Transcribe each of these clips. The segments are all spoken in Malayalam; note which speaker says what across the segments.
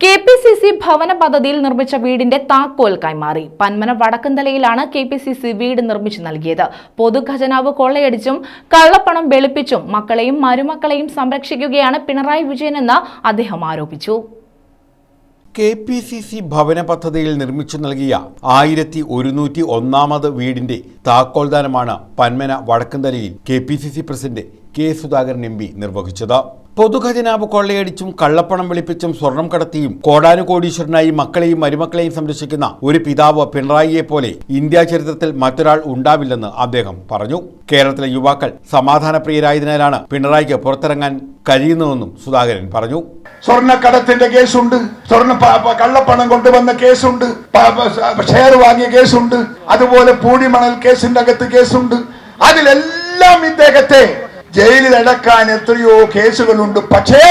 Speaker 1: കെ പി സി സി ഭവന പദ്ധതിയിൽ നിർമ്മിച്ച വീടിന്റെ താക്കോൽ കൈമാറി. പന്മന വടക്കന്തലയിലാണ് കെ പി സി സി വീട് നിർമ്മിച്ചു നൽകിയത്. പൊതുഖജനാവ് കൊള്ളയടിച്ചും കള്ളപ്പണം വെളുപ്പിച്ചും മക്കളെയും മരുമക്കളെയും സംരക്ഷിക്കുകയാണ് പിണറായി വിജയനെന്ന് അദ്ദേഹം ആരോപിച്ചു.
Speaker 2: കെ പി സി സി ഭവന പദ്ധതിയിൽ നിർമ്മിച്ചു നൽകിയ ആയിരത്തി ഒരുന്നൂറ്റി ഒന്നാമത് വീടിന്റെ താക്കോൽദാനമാണ് Panmana വടക്കന്തലയിൽ K P C C president K Sudhakaran M P നിർവഹിച്ചത്. പൊതുഖജനാവ് കൊള്ളയടിച്ചും കള്ളപ്പണം വെളുപ്പിച്ചും സ്വർണം കടത്തിയും കോടാനുകോടീശ്വരനായി മക്കളെയും മരുമക്കളെയും സംരക്ഷിക്കുന്ന ഒരു പിതാവ് പിണറായിയെ പോലെ ഇന്ത്യാ ചരിത്രത്തിൽ മറ്റൊരാൾ ഉണ്ടാവില്ലെന്ന് അദ്ദേഹം പറഞ്ഞു. കേരളത്തിലെ യുവാക്കൾ സമാധാനപ്രിയരായതിനാലാണ് പിണറായിക്ക് പുറത്തിറങ്ങാൻ കഴിയുന്നതെന്നും സുധാകരൻ പറഞ്ഞു.
Speaker 3: സ്വർണക്കടത്തിന്റെ കേസുണ്ട്. സ്വർണ കള്ളപ്പണം കൊണ്ടുവന്ന കേസുണ്ട്. ഷെയർ വാങ്ങിയ കേസുണ്ട്. അതുപോലെ പൂടിമണൽ കേസിന്റെ അകത്ത് കേസുണ്ട്. അതിലെല്ലാം ഇദ്ദേഹത്തെ ജയിലിൽ അടക്കാൻ എത്രയോ കേസുകളുണ്ട്. പക്ഷേ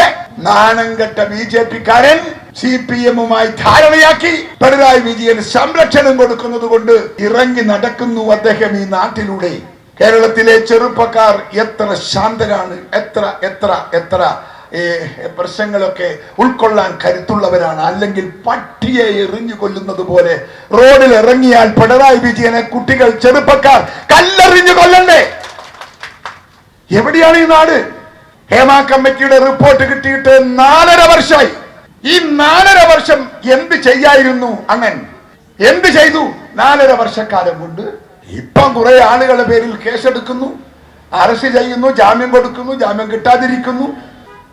Speaker 3: നാണം കെട്ട ബി ജെ പിക്കാരൻ സി പി എമ്മുമായി ധാരണയാക്കി. പിണറായി വിജയൻ സംരക്ഷണം കൊടുക്കുന്നത് കൊണ്ട് ഇറങ്ങി നടക്കുന്നു അദ്ദേഹം ഈ നാട്ടിലൂടെ. കേരളത്തിലെ ചെറുപ്പക്കാർ എത്ര ശാന്തരാണ് എത്ര എത്ര എത്ര പ്രശ്നങ്ങളൊക്കെ ഉൾക്കൊള്ളാൻ കരുത്തുള്ളവരാണ്. അല്ലെങ്കിൽ പട്ടിയെ എറിഞ്ഞു കൊല്ലുന്നത് പോലെ റോഡിൽ ഇറങ്ങിയാൽ പിണറായി വിജയനെ കുട്ടികൾ ചെറുപ്പക്കാർ കല്ലെറിഞ്ഞു കൊല്ലണ്ടേ എവിടെയാണ് ഈ നാട്? ഹേമ കമ്മിറ്റിയുടെ റിപ്പോർട്ട് കിട്ടിയിട്ട് നാലര വർഷമായി. ഈ നാലര വർഷം എന്ത് ചെയ്യായിരുന്നു അങ്ങൻ എന്ത് ചെയ്തു? നാലര വർഷക്കാലം കൊണ്ട് ഇപ്പം കുറെ ആളുകളുടെ പേരിൽ കേസെടുക്കുന്നു അറസ്റ്റ് ചെയ്യുന്നു ജാമ്യം കൊടുക്കുന്നു ജാമ്യം കിട്ടാതിരിക്കുന്നു.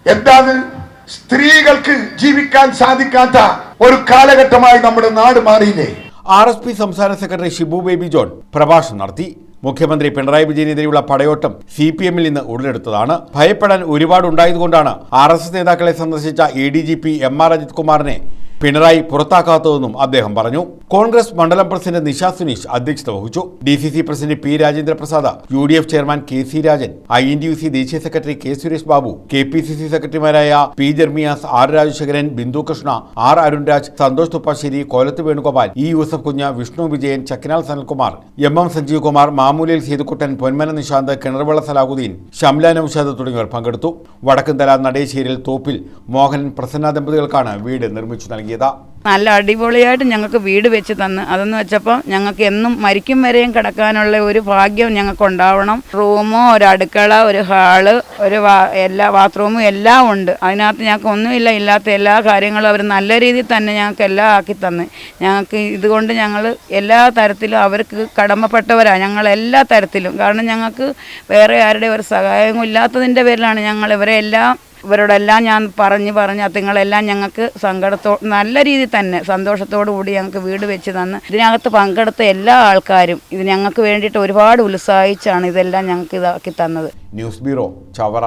Speaker 3: എന്താണ്? സ്ത്രീകൾക്ക് ജീവിക്കാൻ സാധിക്കാത്ത ഒരു കാലഘട്ടമായി നമ്മുടെ നാട് മാറിയില്ലേ?
Speaker 2: ആർ എസ് പി സംസ്ഥാന സെക്രട്ടറി ഷിബു ബേബി ജോൺ പ്രഭാഷണം നടത്തി. മുഖ്യമന്ത്രി പിണറായി വിജയനെതിരെയുള്ള പടയോട്ടം സി പി എമ്മിൽ നിന്ന് ഉടലെടുത്തതാണ് ഭയപ്പെടാൻ ഒരുപാട് ഉണ്ടായതുകൊണ്ടാണ് ആർ എസ് എസ് നേതാക്കളെ സന്ദർശിച്ച A D G P M R Ajith കുമാറിനെ പിണറായി പുറത്താക്കാത്തതെന്നും അദ്ദേഹം പറഞ്ഞു. കോൺഗ്രസ് മണ്ഡലം പ്രസിഡന്റ് നിഷ സുനീഷ് അധ്യക്ഷത വഹിച്ചു. D C C president P Rajendra Prasad U D F chairman K C Rajan I N D U C ദേശീയ secretary K Suresh Babu K P C C സെക്രട്ടറിമാരായ P Jermias R Rajasekharan Bindu Krishna R Arunraj Santhosh Thuppassery Kolath Venugopal E Yusuf Kunja Vishnu Vijayan Chakkinal Sanalkumar M M Sanjeev Kumar Mamoolil Sethukuttan Ponmana Nishanth Kinarvella Salahuddin Shamla Noushad തുടങ്ങിയവർ പങ്കെടുത്തു. വടക്കുംതല നടേശ്ശേരിയിൽ തോപ്പിൽ മോഹൻ പ്രസന്ന ദമ്പതികൾക്കാണ് വീട് നിർമ്മിച്ചു നൽകിയത്.
Speaker 4: നല്ല അടിപൊളിയായിട്ട് ഞങ്ങൾക്ക് വീട് വെച്ച് തന്ന്. അതെന്ന് വെച്ചപ്പോൾ ഞങ്ങൾക്ക് എന്നും മരിക്കും വരെയും കിടക്കാനുള്ള ഒരു ഭാഗ്യം ഞങ്ങൾക്ക് ഉണ്ടാവണം റൂമോ ഒരു അടുക്കള ഒരു ഹാൾ ഒരു എല്ലാ ബാത്റൂമും എല്ലാം ഉണ്ട്. അതിനകത്ത് ഞങ്ങൾക്ക് ഒന്നുമില്ല. ഇല്ലാത്ത എല്ലാ കാര്യങ്ങളും അവർ നല്ല രീതിയിൽ തന്നെ ഞങ്ങൾക്ക് എല്ലാം ആക്കി തന്ന്. ഞങ്ങൾക്ക് ഇതുകൊണ്ട് ഞങ്ങൾ എല്ലാ തരത്തിലും അവർക്ക് കടമപ്പെട്ടവരാണ് ഞങ്ങൾ എല്ലാ തരത്തിലും. കാരണം ഞങ്ങൾക്ക് വേറെ ആരുടെ ഒരു സഹായവും ഇല്ലാത്തതിന്റെ പേരിലാണ് ഞങ്ങൾ ഇവരെ എല്ലാം ഇവരോടെല്ലാം ഞാൻ പറഞ്ഞ് പറഞ്ഞ് അതുങ്ങളെല്ലാം ഞങ്ങൾക്ക് സങ്കടത്തോ നല്ല രീതിയിൽ തന്നെ സന്തോഷത്തോടു കൂടി ഞങ്ങൾക്ക് വീട് വെച്ച് തന്ന് ഇതിനകത്ത് പങ്കെടുത്ത എല്ലാ ആൾക്കാരും ഇത് ഞങ്ങൾക്ക് വേണ്ടിയിട്ട് ഒരുപാട് ഉത്സാഹിച്ചാണ് ഇതെല്ലാം ഞങ്ങൾക്ക് ഇതാക്കി തന്നത്.
Speaker 2: News bureau Chavara.